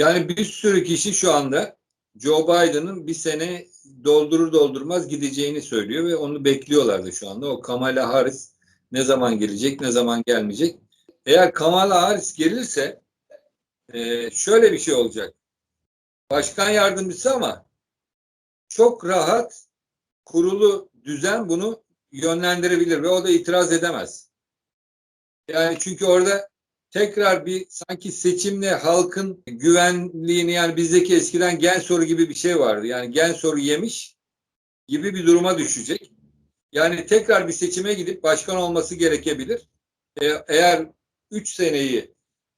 Yani bir sürü kişi şu anda Joe Biden'ın bir sene doldurur doldurmaz gideceğini söylüyor ve onu bekliyorlardı şu anda. O Kamala Harris ne zaman gelecek, ne zaman gelmeyecek. Eğer Kamala Harris gelirse e, şöyle bir şey olacak. Başkan yardımcısı ama çok rahat kurulu düzen bunu yönlendirebilir ve o da itiraz edemez. Yani çünkü orada tekrar bir sanki seçimle halkın güvenliğini yani bizdeki eskiden gen soru gibi bir şey vardı. Yani gen soru yemiş gibi bir duruma düşecek. Yani tekrar bir seçime gidip başkan olması gerekebilir. E, eğer 3 seneyi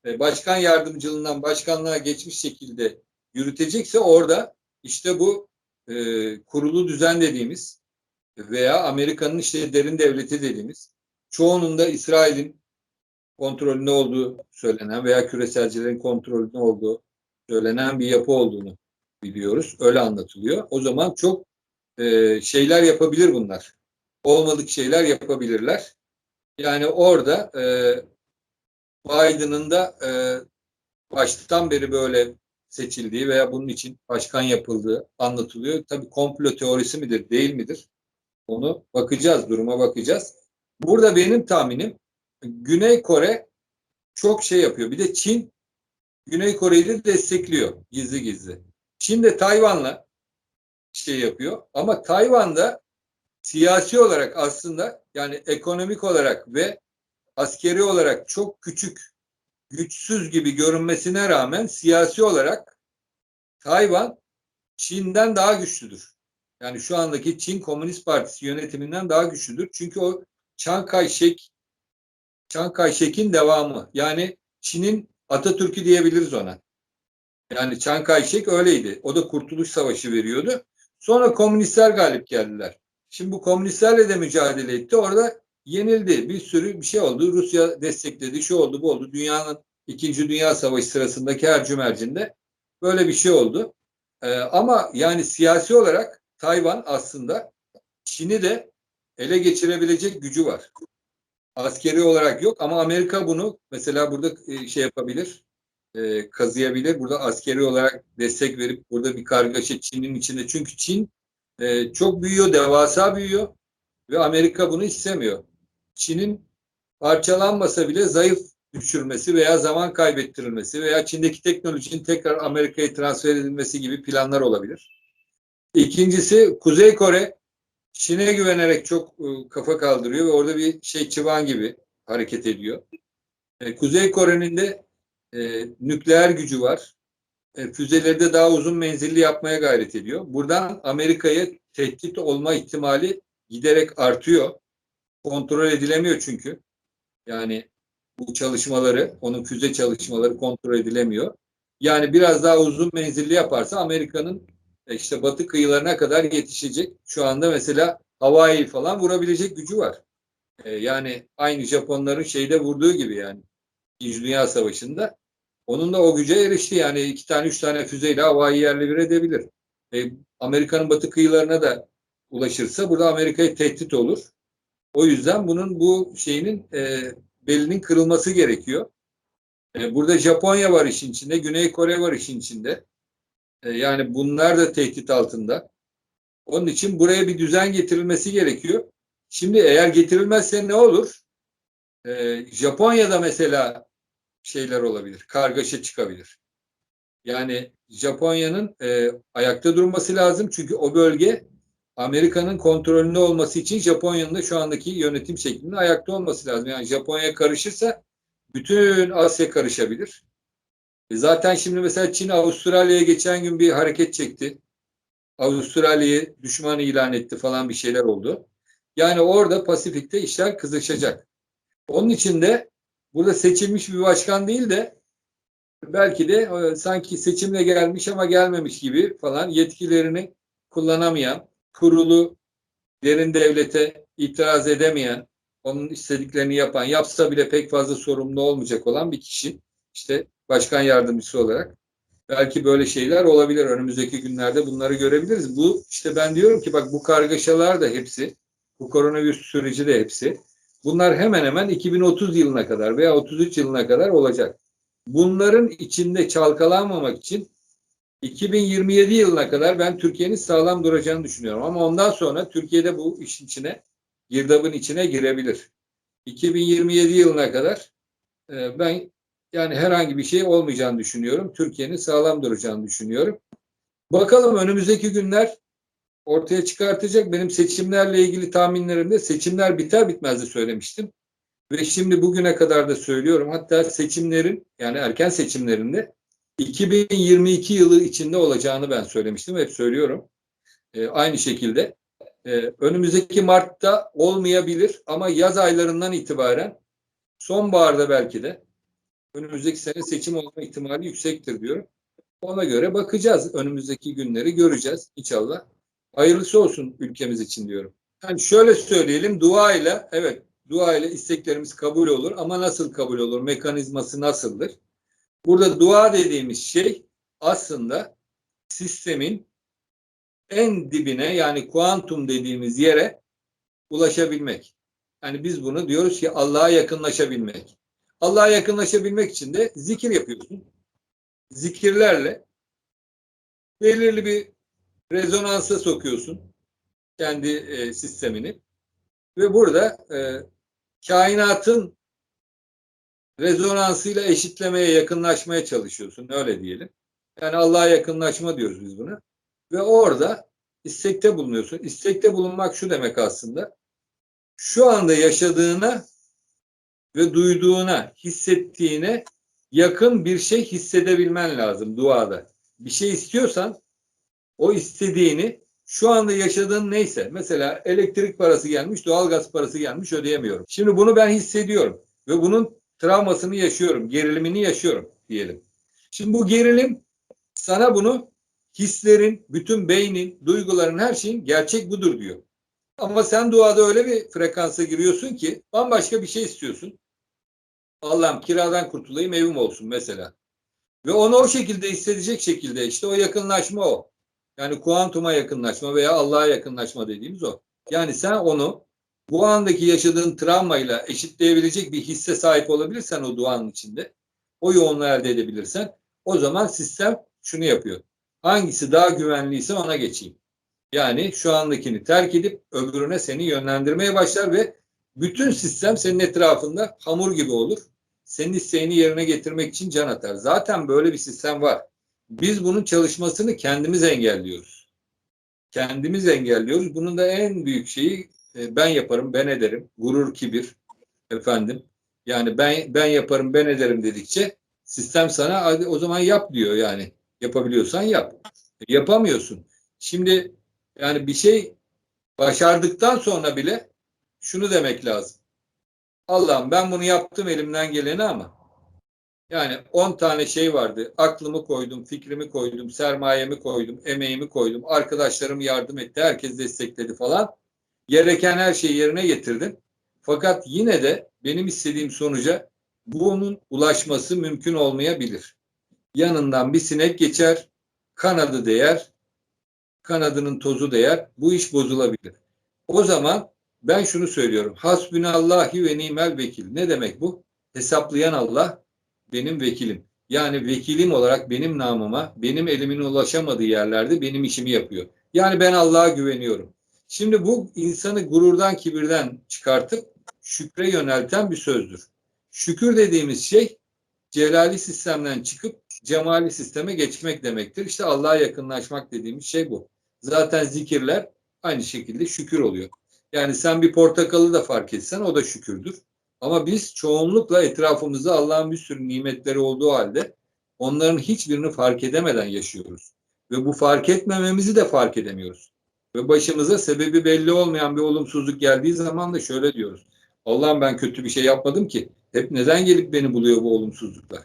e, başkan yardımcılığından başkanlığa geçmiş şekilde yürütecekse orada işte bu e, kurulu düzen dediğimiz veya Amerika'nın işte derin devleti dediğimiz çoğunun da İsrail'in kontrolünde olduğu söylenen veya küreselcilerin kontrolünde olduğu söylenen bir yapı olduğunu biliyoruz. Öyle anlatılıyor. O zaman çok e, şeyler yapabilir bunlar. Olmadık şeyler yapabilirler. Yani orada e, Biden'ın da e, baştan beri böyle seçildiği veya bunun için başkan yapıldığı anlatılıyor. Tabii komplo teorisi midir, değil midir? Onu bakacağız, duruma bakacağız. Burada benim tahminim Güney Kore çok şey yapıyor. Bir de Çin Güney Kore'yi de destekliyor gizli gizli. Çin de Tayvan'la şey yapıyor. Ama Tayvan'da siyasi olarak aslında yani ekonomik olarak ve askeri olarak çok küçük, güçsüz gibi görünmesine rağmen siyasi olarak Tayvan Çin'den daha güçlüdür. Yani şu andaki Çin Komünist Partisi yönetiminden daha güçlüdür. Çünkü o Chiang Kai-shek Chiang Kai-shek'in devamı. Yani Çin'in Atatürk'ü diyebiliriz ona. Yani Chiang Kai-shek öyleydi. O da Kurtuluş Savaşı veriyordu. Sonra komünistler galip geldiler. Şimdi bu komünistlerle de mücadele etti. Orada yenildi. Bir sürü bir şey oldu. Rusya destekledi. Şu oldu bu oldu. Dünyanın İkinci Dünya Savaşı sırasındaki Ercümercin'de böyle bir şey oldu. Ee, ama yani siyasi olarak Tayvan aslında Çin'i de ele geçirebilecek gücü var. Askeri olarak yok ama Amerika bunu mesela burada e, şey yapabilir, e, kazıyabilir. Burada askeri olarak destek verip burada bir kargaşa Çin'in içinde. Çünkü Çin e, çok büyüyor, devasa büyüyor ve Amerika bunu istemiyor. Çin'in parçalanmasa bile zayıf düşürmesi veya zaman kaybettirilmesi veya Çin'deki teknolojinin tekrar Amerika'ya transfer edilmesi gibi planlar olabilir. İkincisi Kuzey Kore Çin'e güvenerek çok e, kafa kaldırıyor ve orada bir şey çıvan gibi hareket ediyor. E, Kuzey Kore'nin de e, nükleer gücü var. E, füzeleri de daha uzun menzilli yapmaya gayret ediyor. Buradan Amerika'ya tehdit olma ihtimali giderek artıyor. Kontrol edilemiyor çünkü. Yani bu çalışmaları, onun füze çalışmaları kontrol edilemiyor. Yani biraz daha uzun menzilli yaparsa Amerika'nın işte batı kıyılarına kadar yetişecek. Şu anda mesela Hawaii falan vurabilecek gücü var. E, yani aynı Japonların şeyde vurduğu gibi yani. İkinci Dünya Savaşı'nda. Onun da o güce erişti. Yani iki tane üç tane füzeyle Hawaii yerle bir edebilir. E, Amerika'nın batı kıyılarına da ulaşırsa burada Amerika'ya tehdit olur. O yüzden bunun bu şeyinin e, belinin kırılması gerekiyor. E, burada Japonya var işin içinde, Güney Kore var işin içinde. E, yani bunlar da tehdit altında. Onun için buraya bir düzen getirilmesi gerekiyor. Şimdi eğer getirilmezse ne olur? E, Japonya'da mesela şeyler olabilir, kargaşa çıkabilir. Yani Japonya'nın e, ayakta durması lazım çünkü o bölge Amerika'nın kontrolünde olması için Japonya'nın da şu andaki yönetim şeklinde ayakta olması lazım. Yani Japonya karışırsa bütün Asya karışabilir. E zaten şimdi mesela Çin Avustralya'ya geçen gün bir hareket çekti. Avustralya'yı düşman ilan etti falan bir şeyler oldu. Yani orada Pasifik'te işler kızışacak. Onun için de burada seçilmiş bir başkan değil de belki de e, sanki seçimle gelmiş ama gelmemiş gibi falan yetkilerini kullanamayan, kurulu derin devlete itiraz edemeyen, onun istediklerini yapan, yapsa bile pek fazla sorumlu olmayacak olan bir kişi işte başkan yardımcısı olarak belki böyle şeyler olabilir. Önümüzdeki günlerde bunları görebiliriz. Bu işte ben diyorum ki bak bu kargaşalar da hepsi, bu koronavirüs süreci de hepsi. Bunlar hemen hemen 2030 yılına kadar veya 33 yılına kadar olacak. bunların içinde çalkalanmamak için 2027 yılına kadar ben Türkiye'nin sağlam duracağını düşünüyorum. Ama ondan sonra Türkiye'de bu işin içine, girdabın içine girebilir. 2027 yılına kadar e, ben yani herhangi bir şey olmayacağını düşünüyorum. Türkiye'nin sağlam duracağını düşünüyorum. Bakalım önümüzdeki günler ortaya çıkartacak. Benim seçimlerle ilgili tahminlerimde seçimler biter bitmez de söylemiştim. Ve şimdi bugüne kadar da söylüyorum. Hatta seçimlerin yani erken seçimlerinde 2022 yılı içinde olacağını ben söylemiştim. Hep söylüyorum. Ee, aynı şekilde e, önümüzdeki Mart'ta olmayabilir ama yaz aylarından itibaren sonbaharda belki de önümüzdeki sene seçim olma ihtimali yüksektir diyorum. Ona göre bakacağız. Önümüzdeki günleri göreceğiz inşallah. Hayırlısı olsun ülkemiz için diyorum. Yani şöyle söyleyelim dua ile evet dua ile isteklerimiz kabul olur ama nasıl kabul olur? Mekanizması nasıldır? Burada dua dediğimiz şey aslında sistemin en dibine yani kuantum dediğimiz yere ulaşabilmek. Yani biz bunu diyoruz ki Allah'a yakınlaşabilmek. Allah'a yakınlaşabilmek için de zikir yapıyorsun. Zikirlerle belirli bir rezonansa sokuyorsun kendi e, sistemini ve burada e, kainatın rezonansıyla eşitlemeye, yakınlaşmaya çalışıyorsun. Öyle diyelim. Yani Allah'a yakınlaşma diyoruz biz buna. Ve orada istekte bulunuyorsun. İstekte bulunmak şu demek aslında. Şu anda yaşadığına ve duyduğuna, hissettiğine yakın bir şey hissedebilmen lazım duada. Bir şey istiyorsan o istediğini şu anda yaşadığın neyse mesela elektrik parası gelmiş, doğalgaz parası gelmiş ödeyemiyorum. Şimdi bunu ben hissediyorum ve bunun travmasını yaşıyorum, gerilimini yaşıyorum diyelim. Şimdi bu gerilim sana bunu hislerin, bütün beynin, duyguların her şeyin gerçek budur diyor. Ama sen duada öyle bir frekansa giriyorsun ki bambaşka bir şey istiyorsun. Allah'ım kiradan kurtulayım evim olsun mesela. Ve onu o şekilde hissedecek şekilde işte o yakınlaşma o. Yani kuantuma yakınlaşma veya Allah'a yakınlaşma dediğimiz o. Yani sen onu bu andaki yaşadığın travmayla eşitleyebilecek bir hisse sahip olabilirsen o duanın içinde, o yoğunluğu elde edebilirsen o zaman sistem şunu yapıyor. Hangisi daha güvenliyse ona geçeyim. Yani şu andakini terk edip öbürüne seni yönlendirmeye başlar ve bütün sistem senin etrafında hamur gibi olur. Senin isteğini yerine getirmek için can atar. Zaten böyle bir sistem var. Biz bunun çalışmasını kendimiz engelliyoruz. Kendimiz engelliyoruz. Bunun da en büyük şeyi e, ben yaparım, ben ederim. Gurur, kibir efendim. Yani ben ben yaparım, ben ederim dedikçe sistem sana hadi o zaman yap diyor yani. Yapabiliyorsan yap. E, yapamıyorsun. Şimdi yani bir şey başardıktan sonra bile şunu demek lazım. Allah'ım ben bunu yaptım elimden geleni ama yani 10 tane şey vardı. Aklımı koydum, fikrimi koydum, sermayemi koydum, emeğimi koydum. Arkadaşlarım yardım etti, herkes destekledi falan. Gereken her şeyi yerine getirdim. Fakat yine de benim istediğim sonuca bunun ulaşması mümkün olmayabilir. Yanından bir sinek geçer, kanadı değer, kanadının tozu değer, bu iş bozulabilir. O zaman ben şunu söylüyorum. Hasbünallahi ve nimel vekil. Ne demek bu? Hesaplayan Allah benim vekilim. Yani vekilim olarak benim namıma, benim elimin ulaşamadığı yerlerde benim işimi yapıyor. Yani ben Allah'a güveniyorum. Şimdi bu insanı gururdan, kibirden çıkartıp şükre yönelten bir sözdür. Şükür dediğimiz şey celali sistemden çıkıp cemali sisteme geçmek demektir. İşte Allah'a yakınlaşmak dediğimiz şey bu. Zaten zikirler aynı şekilde şükür oluyor. Yani sen bir portakalı da fark etsen o da şükürdür. Ama biz çoğunlukla etrafımızda Allah'ın bir sürü nimetleri olduğu halde onların hiçbirini fark edemeden yaşıyoruz. Ve bu fark etmememizi de fark edemiyoruz. Ve başımıza sebebi belli olmayan bir olumsuzluk geldiği zaman da şöyle diyoruz. Allah'ım ben kötü bir şey yapmadım ki. Hep neden gelip beni buluyor bu olumsuzluklar?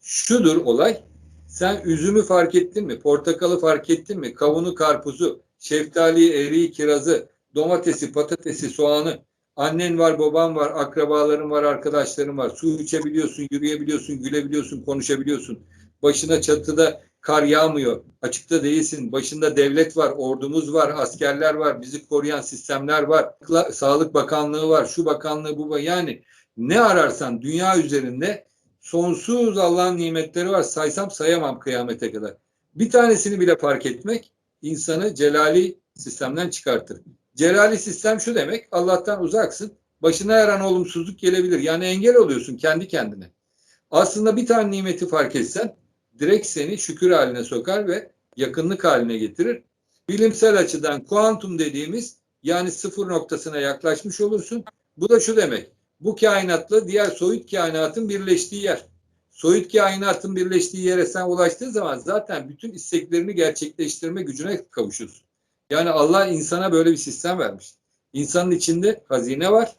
Şudur olay. Sen üzümü fark ettin mi? Portakalı fark ettin mi? Kavunu, karpuzu, şeftaliyi, eriği, kirazı, domatesi, patatesi, soğanı. Annen var, baban var, akrabaların var, arkadaşların var. Su içebiliyorsun, yürüyebiliyorsun, gülebiliyorsun, konuşabiliyorsun. Başına çatıda kar yağmıyor. Açıkta değilsin. Başında devlet var, ordumuz var, askerler var, bizi koruyan sistemler var. Sağlık Bakanlığı var, şu bakanlığı bu. Yani ne ararsan dünya üzerinde sonsuz Allah'ın nimetleri var. Saysam sayamam kıyamete kadar. Bir tanesini bile fark etmek insanı celali sistemden çıkartır. Celali sistem şu demek Allah'tan uzaksın. Başına her an olumsuzluk gelebilir. Yani engel oluyorsun kendi kendine. Aslında bir tane nimeti fark etsen direkt seni şükür haline sokar ve yakınlık haline getirir. Bilimsel açıdan kuantum dediğimiz yani sıfır noktasına yaklaşmış olursun. Bu da şu demek. Bu kainatla diğer soyut kainatın birleştiği yer. Soyut kainatın birleştiği yere sen ulaştığın zaman zaten bütün isteklerini gerçekleştirme gücüne kavuşursun. Yani Allah insana böyle bir sistem vermiş. İnsanın içinde hazine var.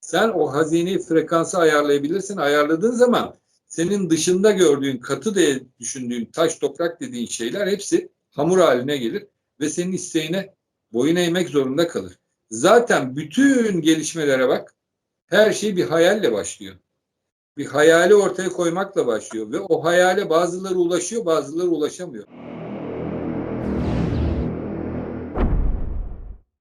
Sen o hazineyi frekansı ayarlayabilirsin. Ayarladığın zaman senin dışında gördüğün, katı diye düşündüğün, taş toprak dediğin şeyler hepsi hamur haline gelir ve senin isteğine boyun eğmek zorunda kalır. Zaten bütün gelişmelere bak. Her şey bir hayalle başlıyor. Bir hayali ortaya koymakla başlıyor ve o hayale bazıları ulaşıyor, bazıları ulaşamıyor.